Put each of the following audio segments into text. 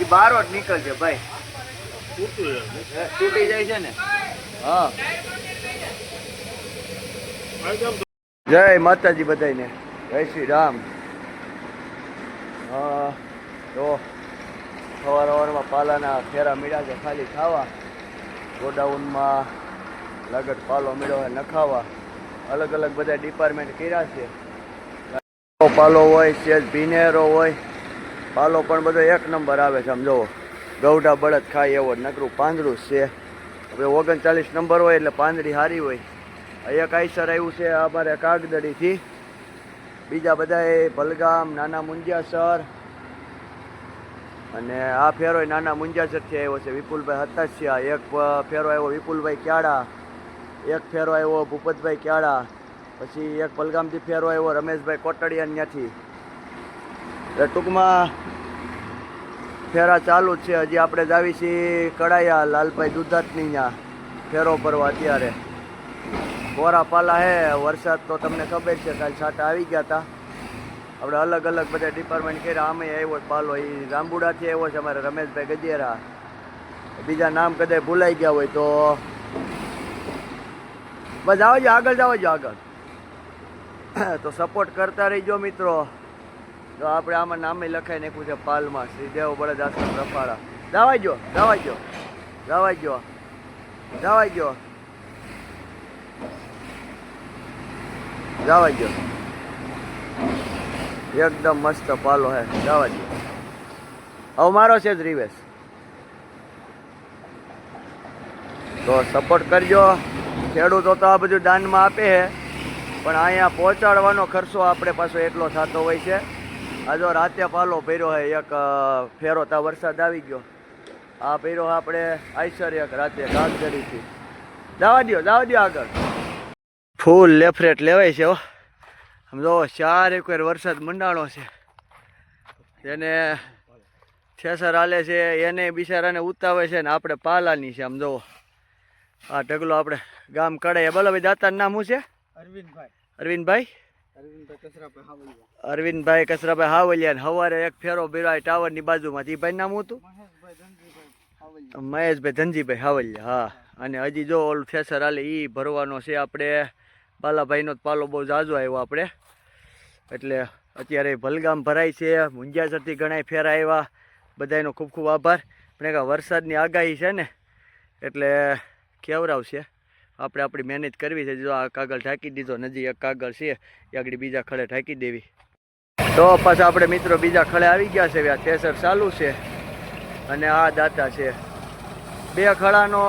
એ બારો જ નીકળશે ભાઈ. તૂટી જાય છે ને. હા. જય માતાજી બધાને જય શ્રી રામ. તો સવાર સવારમાં પાલાના ફેરા મળ્યા છે, ખાલી ખાવા. ગોડાઉનમાં લગત પાલો મળ્યો નખાવા. અલગ અલગ બધા ડિપાર્ટમેન્ટ કર્યા છે. પાલો હોય, સેજ ભીનેરો હોય પાલો પણ બધો એક નંબર આવે છે, આમ જોવો. ગૌડા બળદ ખાય એવો, નકરું પાંદડું છે. હવે ઓગણચાલીસ નંબર હોય એટલે પાંદડી સારી હોય. એક આઈસર આવ્યું છે અમારે કાગદડીથી. બીજા બધા એ ભલગામ, નાના મુંજિયાસર. અને આ ફેરો નાના મુંજિયાસરથી આવ્યો છે, વિપુલભાઈ હતાશિયા. એક ફેરો આવ્યો વિપુલભાઈ ક્યાડા. એક ફેરો આવ્યો ભૂપતભાઈ ક્યાડા. પછી એક પલગામથી ફેરો આવ્યો રમેશભાઈ કોટડિયા ત્યાંથી એટલે ટૂંકમાં ફેરા ચાલુ જ છે. હજી આપણે જાવી છીએ કડાયા લાલભાઈ દુધાતની ત્યાં ફેરો ભરવા અત્યારે. કોરા પાલા હે, વરસાદ તો તમને ખબર છે, કાલ છાટા આવી ગયા હતા આપણે અલગ અલગ બધા ડિપાર્ટમેન્ટ કર્યા. આમે આવ્યો પાલો. એ રામબુડાથી આવ્યો છે અમારે રમેશભાઈ ગજેરા. બીજા નામ કદાચ ભૂલાઈ ગયા હોય તો બસ આવજો આગળ જાવ જો આગળ. તો સપોર્ટ કરતા રહીજો મિત્રો. તો આપણે આમાં નામે લખાઈ નાખ્યું છે પાલમાં શ્રી દેવ બળદ આશ્રમ રફાળા જવાઈ ગયો જવાઈ ગયો જવાઈ ગયો જવાઈ ગયો જવાઈ ગયો. એકદમ મસ્ત પાલો હે જવા દો હવે મારો છે જ રિવેશ. તો સપોર્ટ કરજો, ખેડૂતો તો આ બધું દાનમાં આપે છે. પણ અહીંયા પહોંચાડવાનો ખર્ચો આપણે પાછો એટલો થતો હોય છે. આ જો રાતે પાલો પહેર્યો છે એક ફેરો તા વરસાદ આવી ગયો. આ પહેર્યો આપણે આઈસર એક રાતે છે જવા દ્યો જવા દ્યો આગળ. ફૂલ લેફરેટ લેવાય છે હો. આમ જો ચાર એક વાર વરસાદ મંડાણો છે. એને થેસર હાલે છે એને બિચારાને ઉતાવે છે ને આપણે પાલાની છે આમ જો. આ ઢગલો આપણે ગામ કડાય બોલો ભાઈ દાતાનું નામ શું છે? અરવિંદભાઈ. અરવિંદભાઈ? અરવિંદભાઈ કસરાભાઈ હાવલિયા સવારે એક ફેરો બિરાય ટાવરની બાજુમાં. એ ભાઈ નામ હતું? મહેશભાઈ ધનજીભાઈ હાવલિયા. હા. અને હજી જો ઓલું ફેસર હાલે એ ભરવાનો છે આપણે. બાલાભાઈનો જ પાલો બહુ જાજો આવ્યો આપણે. એટલે અત્યારે ભલગામ ભરાય છે. મુંજાસરથી ઘણા ફેરા આવ્યા. બધાનો ખૂબ ખૂબ આભાર. પણ એક વરસાદની આગાહી છે ને, એટલે કેવરાવશે આપણે આપણી મહેનત કરવી છે. જો આ કાગળ ઢાંકી દીધો, નજીક એક કાગળ છે. એ આગળ બીજા ખડે ઢાંકી દેવી. તો પાછા આપણે મિત્રો બીજા ખડે આવી ગયા છે. આ થેસર ચાલુ છે અને આ દાતા છે. બે ખડાનો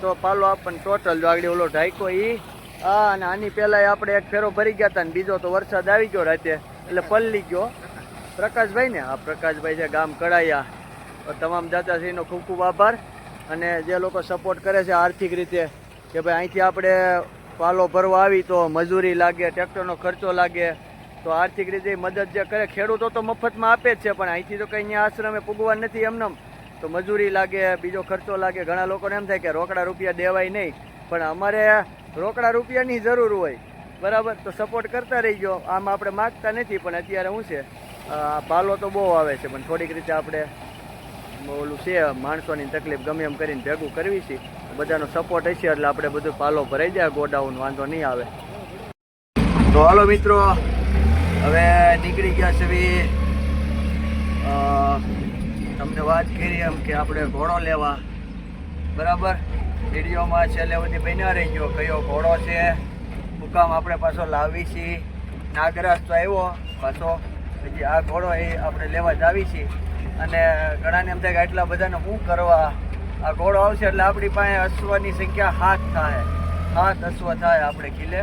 તો પાલો આપણને ટોટલ જો આગળ ઓલો ઢાંક્યો એ આ અને આની પહેલાં આપણે એક ફેરો ભરી ગયા હતા ને બીજો તો વરસાદ આવી ગયો રાતે. એટલે પલ્લી ગયો. પ્રકાશભાઈ ને? આ પ્રકાશભાઈ છે ગામ કડાયા. તો તમામ દાતાશ્રીનો ખૂબ ખૂબ આભાર અને જે લોકો સપોર્ટ કરે છે આર્થિક રીતે કે ભાઈ અહીંથી આપણે પાલો ભરવા આવી તો મજૂરી લાગે, ટ્રેક્ટરનો ખર્ચો લાગે, તો આર્થિક રીતે મદદ જે કરે, ખેડૂતો તો મફતમાં આપે જ છે, પણ અહીંથી તો કંઈ અહીંયા આશ્રમે પૂગવા નથી એમનેમ તો મજૂરી લાગે, બીજો ખર્ચો લાગે, ઘણા લોકોને એમ થાય કે રોકડા રૂપિયા દેવાય નહીં, પણ અમારે રોકડા રૂપિયાની જરૂર હોય. બરાબર? તો સપોર્ટ કરતા રહીજો. આમ આપણે માગતા નથી, પણ અત્યારે શું છે પાલો તો બહુ આવે છે, પણ થોડીક રીતે આપણે, ઓલું છે, માણસોની તકલીફ ગમે એમ કરીને ભેગું કરવી છે. બધાનો સપોર્ટ હશે એટલે આપણે બધું પાલો ભરાઈ જાય, ગોડાઉન વાંધો નહીં આવે. તો હાલો મિત્રો, હવે નીકળી ગયા છે તમને વાત કરી એમ કે આપણે ઘોડો લેવા. બરાબર? વિડીયોમાં છેલ્લે બધી બન્યા રહી ગયો કયો ઘોડો છે, મુકામ આપણે પાછો લાવી છીએ નાગરાજ તો આવ્યો પાછો હજી આ ઘોડો એ આપણે લેવા જ આવી છીએ અને ઘણાને એમ થાય કે આટલા બધાને શું કરવા આ ઘોડો આવશે એટલે આપણી પાસે અશ્વની સંખ્યા હાથ થાય. હાથ અશ્વ થાય આપણે ખીલે.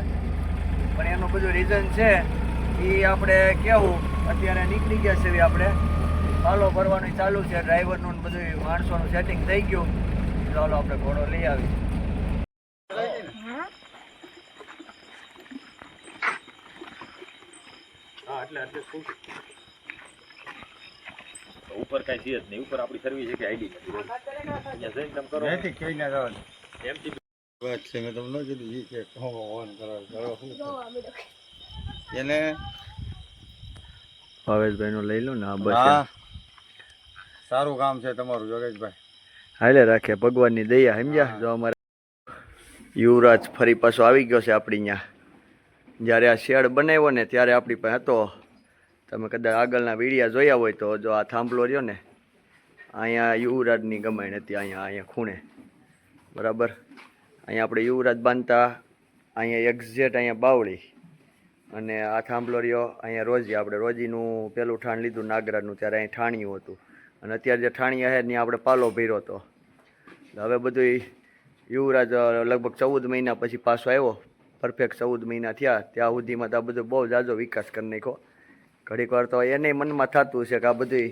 પણ એનું બધું રીઝન છે, એ આપણે કેવું? અત્યારે નીકળી ગયા છે આપણે. હાલો, ભરવાનું ચાલુ છે. ડ્રાઈવરનું બધું માણસોનું સેટિંગ થઈ ગયું. ચાલો આપણે ઘોડો લઈ આવી હા, એટલે એટલે ઉપર કઈ છે જ નહીં. ઉપર આપણી સર્વિસ છે કે આઈડી અહીંયા જઈને તમે કરો. નથી કઈ ના જવાનું. એમથી વાત છે મેં તમને કીધું ઈ કે હો ઓન કરો કરો એને ભાવેશભાઈ નું લઈ લો ને આ બસ સારું કામ છે તમારું યોગેશભાઈ હાલે રાખે ભગવાનની દયા સમજ્યા? જો અમારે યુવરાજ ફરી પાછો આવી ગયો છે આપણી અહીંયા જ્યારે આ શેડ બનાવ્યો ને ત્યારે આપણી પાસે હતો તમે કદાચ આગળના વિડીયા જોયા હોય તો જો આ થાંભલો રહ્યો ને, અહીંયા યુવરાજની ગમાણ હતી અહીંયા અહીંયા ખૂણે. બરાબર? અહીંયા આપણે યુવરાજ બાંધતા, અહીંયા એક્ઝેટ અહીંયા બાવળી. અને આ થાંભલો રહ્યો અહીંયા રોજી. આપણે રોજીનું પેલું ઠાણ લીધું નાગરાજનું, ત્યારે અહીં ઠાણિયું હતું. અને અત્યારે જે ઠાણી હે ત્યાં આપણે પાલો ભર્યો હતો. હવે બધું યુવરાજ લગભગ ચૌદ મહિના પછી પાછો આવ્યો. પરફેક્ટ ચૌદ મહિના થયા. ત્યાં સુધીમાં તો આ બધું બહુ જાજો વિકાસ કરી નાખ્યો. ઘડીક વાર તો એને મનમાં થતું છે કે આ બધું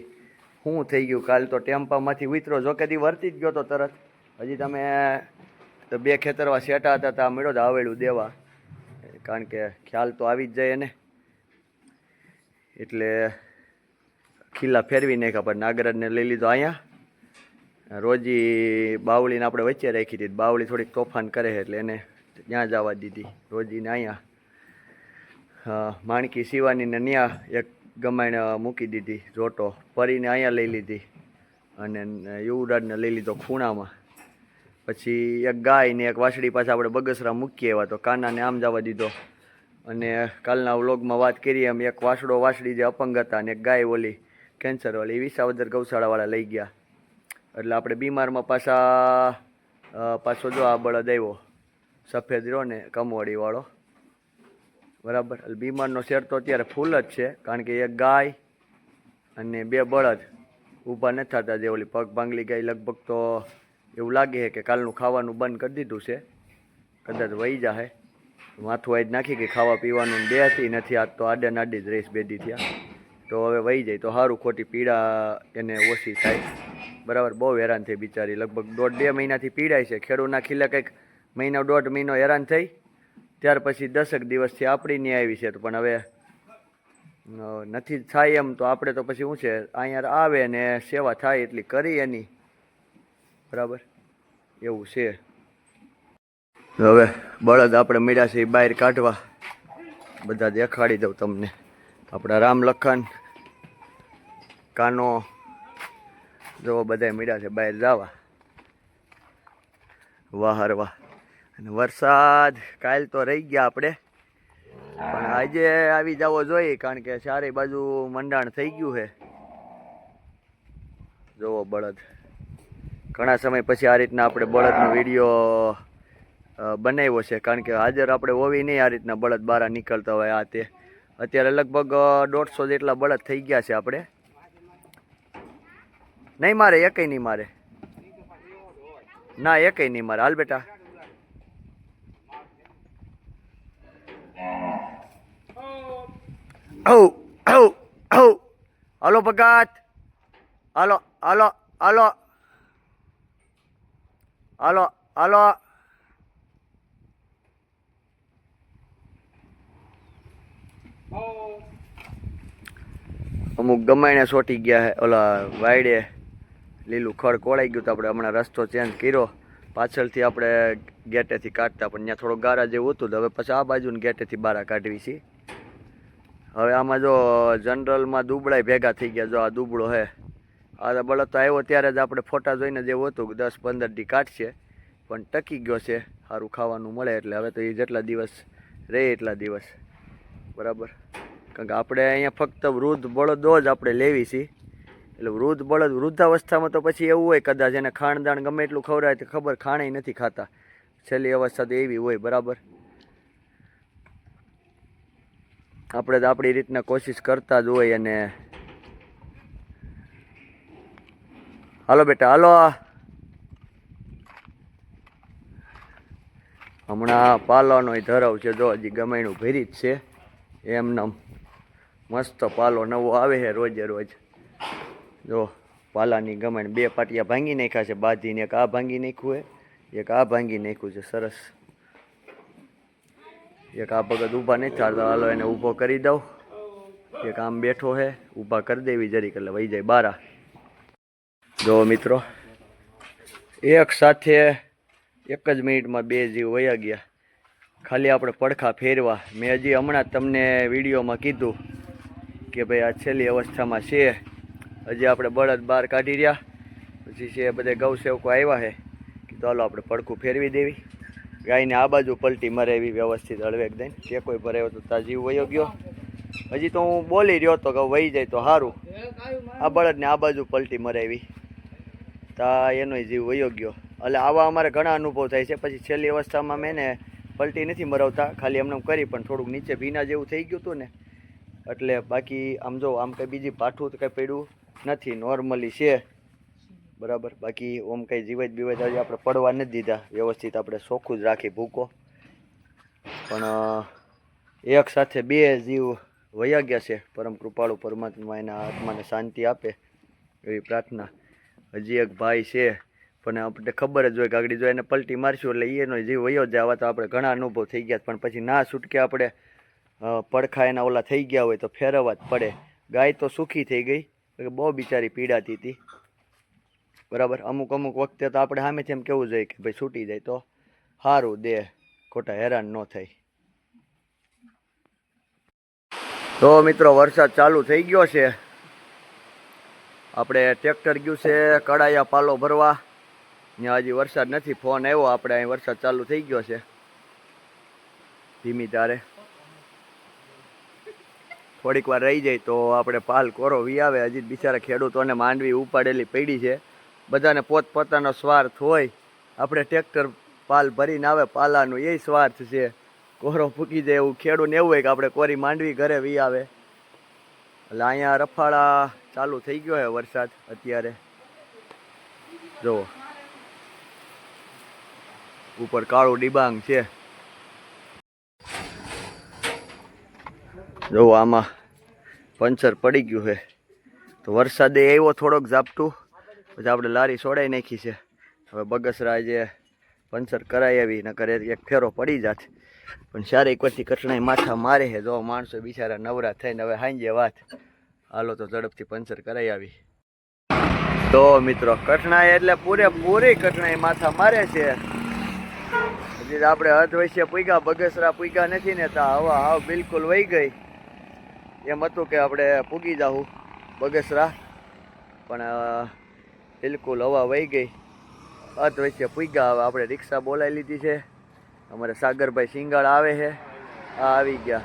શું થઈ ગયું? કાલ તો ટેમ્પામાંથી ઉતરો. જો કદી વર્તી જ ગયો તો તરત. હજી તમે તો બે ખેતરવા સેટા હતા ત્યાં મળ્યો તો આવેલું દેવા. કારણ કે ખ્યાલ તો આવી જ જાય એને. એટલે ખીલા ફેરવી નાખ્યા, પણ નાગરાજને લઈ લીધો અહીંયા. રોજી બાવળીને આપણે વચ્ચે રાખી દીધી. બાવળી થોડીક તોફાન કરે એટલે એને ત્યાં જવા દીધી. રોજીને અહીંયા માણકી શિવાનીને ત્યાં એક ગમાઈને મૂકી દીધી જોટો પરીને અહીંયા લઈ લીધી અને યુવરાજને લઈ લીધો ખૂણામાં. પછી એક ગાય ને એક વાછડી પાસે આપણે બગસરા મૂકીએ એવા તો કાનાને આમ જવા દીધો. અને કાલના વ્લોગમાં વાત કરીએ એમ એક વાછડો વાછડી જે અપંગ હતા અને એક ગાય ઓલી કેન્સરવાળી એ વિસાવદર ગૌશાળાવાળા લઈ ગયા. એટલે આપણે બીમારમાં પાછા પાછો જો આ બળદ આવ્યો, સફેદ રહ્યો ને કમવાળીવાળો બરાબર? બીમારનો શેર તો અત્યારે ફૂલ જ છે, કારણ કે એક ગાય અને બે બળદ ઊભા નથી થતા, જે ઓલી પગ ભાંગલી ગાય લગભગ તો એવું લાગે છે કે કાલનું ખાવાનું બંધ કરી દીધું છે. કદાચ વહી જાહે. માથું આજ નાખી કે ખાવા પીવાનું બે હતી, નથી આજ તો આડે નાડી જ રહીશ બેદી થયા. તો હવે વહી જાય. તો સારું ખોટી પીડા એને ઓછી થાય. બરાબર? બહુ હેરાન થઈ બિચારી. લગભગ દોઢ બે મહિનાથી પીડાય છે. ખેડૂતના ખીલે કંઈક મહિનો દોઢ મહિનો હેરાન થઈ. ત્યાર પછી દસક દિવસથી આપણી નહીં આવી છે તો પણ હવે નથી થાય એમ તો આપણે તો પછી શું છે, અહીંયા આવે ને સેવા થાય એટલી કરી એની. બરાબર? એવું છે. હવે બળદ આપણે મળ્યા છે બહાર કાઢવા. બધા દેખાડી દઉં તમને. આપણા રામ લખન, કાનો જો બધા મળ્યા છે બહાર જવા. વાહ વાહ. અને વરસાદ કાલ તો રહી ગયા આપણે. પણ આજે આવી જવો જોઈએ કારણ કે ચારે બાજુ મંડાણ થઈ ગયું છે. જોવો બળદ. ઘણા સમય પછી આ રીતના આપણે બળદનો વીડિયો બનાવ્યો છે કારણ કે હાજર આપણે હોવી નહીં આ રીતના બળદ બહાર નીકળતા હોય આ તે. અત્યારે લગભગ દોઢસો જેટલા બળદ થઈ ગયા છે આપણે. નહીં મારે એકય નહીં મારે. ના એકય નહીં મારે. હાલ બેટા. ઓ ઓ ઓ hello Bhagat hello hello hello hello hello અમુક ગમાઈને સોટી ગયા ઓલા વાયડે લીલું ખડ કોળાઈ ગયું તો આપણે હમણાં રસ્તો ચેન્જ કર્યો. પાછળથી આપણે ગેટેથી કાઢતા, પણ ત્યાં થોડો ગારા જેવું હતું તો હવે પછી આ બાજુને ગેટેથી બારા કાઢવી છીએ હવે આમાં જો જનરલમાં દુબળાય ભેગા થઈ ગયા, જો આ દુબળો હે. આ બળદ તો આવ્યો ત્યારે જ આપણે ફોટા જોઈને જેવું હતું કે દસ પંદર દી કાઢશે, પણ ટકી ગયો છે. સારું ખાવાનું મળે એટલે હવે તો એ જેટલા દિવસ રહે એટલા દિવસ. બરાબર? કારણ કે આપણે અહીંયા ફક્ત વૃદ્ધ બળદો જ આપણે લેવી છીએ એટલે વૃદ્ધ બળદ વૃદ્ધાવસ્થામાં તો પછી એવું હોય, કદાચ એને ખાણદાણ ગમે એટલું ખવડાય તો ખબર ખાણે નથી ખાતા. છેલ્લી અવસ્થા તો એવી હોય, બરાબર? આપણે તો આપણી રીતના કોશિશ કરતા જ હોય અને હાલો બેટા, હાલો હમણાં પાલોનો ધરાવ છે, જો હજી ગમાયણું ભરી જ છે. એમને મસ્ત પાલો નવો આવે છે રોજે રોજ. જો પાલાની ગમાણ બે પાટિયા ભાંગી નાખ્યા છે, બાંધીને એક આ ભાંગી નાખ્યું છે, એક આ ભાંગી નાખ્યું છે, સરસ. એક આ ભગત ઊભા નહીં ચાલતા હાલો એને ઊભો કરી દઉં. એક આમ બેઠો છે ઊભા કરી દેવી જરીક, એટલે વહી જાય બારા. જો મિત્રો, એક સાથે એક જ મિનિટમાં બે જીવ વયા ગયા. ખાલી આપણે પડખા ફેરવા. મેં હજી હમણાં તમને વિડીયોમાં કીધું કે ભાઈ આ છેલ્લી અવસ્થામાં છે. હજી આપણે બળદ બહાર કાઢી રહ્યા. પછી છે બધે ગૌસેવકો આવ્યા છે કે ચાલો આપણે પડખું ફેરવી દેવી. ગાયને આ બાજુ પલટી મારે એવી વ્યવસ્થિત હળવેક દઈને. ટેકો ભરાયો તો તાર જીવ વયો ગયો. હજી તો હું બોલી રહ્યો તો કે વહી જાય તો સારું આ બળદને આ બાજુ પલટી મરાવી તા એનો જીવ વયો ગયો. એટલે આવા અમારે ઘણા અનુભવ થાય છે. પછી છેલ્લી અવસ્થામાં મેં ને પલટી નથી મરાવતા. ખાલી એમને એમ કરી પણ થોડુંક નીચે ભીના જેવું થઈ ગયું હતું ને. એટલે બાકી આમ જો આમ કંઈ બીજી પાઠું તો કંઈ પડ્યું નથી. નોર્મલી છે. બરાબર? બાકી ઓમ કંઈ જીવત બીવત આવી આપણે પડવા નથી દીધા. વ્યવસ્થિત આપણે ચોખ્ખું જ રાખી ભૂકો. પણ એક સાથે બે જીવ વયા ગયા છે. પરમ કૃપાળુ પરમાત્મા એના આત્માને શાંતિ આપે એવી પ્રાર્થના. હજી એક ભાઈ છે, પણ આપણે ખબર જ હોય કે આગળ જો એને પલટી મારશું એટલે એનો જીવ વયો આવા તો આપણે ઘણા અનુભવ થઈ ગયા પણ પછી ના છૂટકે આપણે પડખા એના ઓલા થઈ ગયા હોય તો ફેરવવા જ પડે. ગાય તો સુખી થઈ ગઈ બહુ બિચારી પીડાતી હતી. બરાબર? અમુક અમુક વખતે તો આપણે સામેથી એમ કેવું જોઈએ કે ભાઈ છૂટી જાય તો સારું દે, ખોટા હેરાન ન થાય. તો મિત્રો, વરસાદ ચાલુ થઈ ગયો છે. આપણે ટ્રેક્ટર ગયું છે, કડાયા પાલો ભરવા. ત્યાં હજી વરસાદ નથી, ફોન આવ્યો, આપણે અહીં વરસાદ ચાલુ થઈ ગયો છે. ધીમી તારે થોડીક વાર રહી જાય તો આપણે પાલ કોરો વી આવે. હજી બિચારા ખેડૂતોને માંડવી ઉપાડેલી પડી છે. બધાને પોતપોતાનો સ્વાર્થ હોય. આપણે ટ્રેક્ટર પાલ ભરીને આવે, પાલાનું એ સ્વાર્થ છે. કોરો ફૂકી જાય એવું ખેડૂને એવું હોય કે આપણે કોરી માંડવી ઘરે વી આવે. એટલે અહીંયા રફાળા ચાલુ થઈ ગયો છે વરસાદ અત્યારે. જુઓ. ઉપર કાળું ડિબાંગ છે. જો આમાં પંચર પડી ગયું છે તો વરસાદે આવ્યો થોડોક ઝાપટું. પછી આપણે લારી છોડાઈ નાખી છે. હવે બગસરા જે પંચર કરાવી આવી, નકર એક ફેરો પડી જાત. પણ સારી એકવારથી કટણાઈ માથા મારે છે. જો માણસો બિચારા નવરા થઈને હવે હાંજે વાત. હાલો તો ઝડપથી પંચર કરાઈ આવી. તો મિત્રો કટણાઈ એટલે પૂરેપૂરી કટણાઈ માથા મારે છે. હજી આપણે વૈસે પૂગ્યા, બગસરા પૂગ્યા નથી ને તા હવા હાવ બિલકુલ વહી ગઈ. એમ હતું કે આપણે પૂગી જાઉં બગસરા. પણ બિલકુલ હવા વહી ગઈ. વચ્ચે પૂગ્યા હવે આપણે રિક્ષા બોલાવી લીધી છે. અમારે સાગરભાઈ સિંગાળ આવે છે. આ આવી ગયા.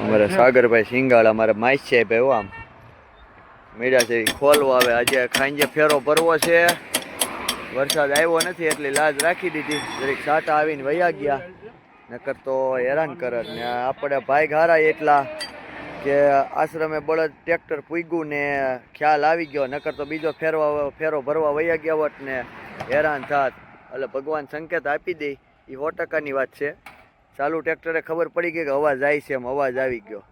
અમારે સાગરભાઈ સિંગાળ અમારે માઇસ છે ભાઈ આમ. મેળા છે ખોલવો આવે. આજે ખાંજે ફેરો ભરવો છે. વરસાદ આવ્યો નથી એટલે લાજ રાખી દીધી. જરીક સાટા આવીને વયા ગયા. નકર તો હેરાન કરે ને. આપણે ભાઈ ઘારા એટલા કે આશ્રમે બળદ ટ્રેક્ટર પૂગ્યું ને ખ્યાલ આવી ગયો, નકર તો બીજો ફેરવા ફેરો ભરવા વયા ગયા હોત ને હેરાન થાત. એટલે ભગવાન સંકેત આપી દે એ સો ટકાની વાત છે. ચાલુ ટ્રેક્ટરે ખબર પડી ગઈ કે અવાજ જાય છે એમ, અવાજ આવી ગયો.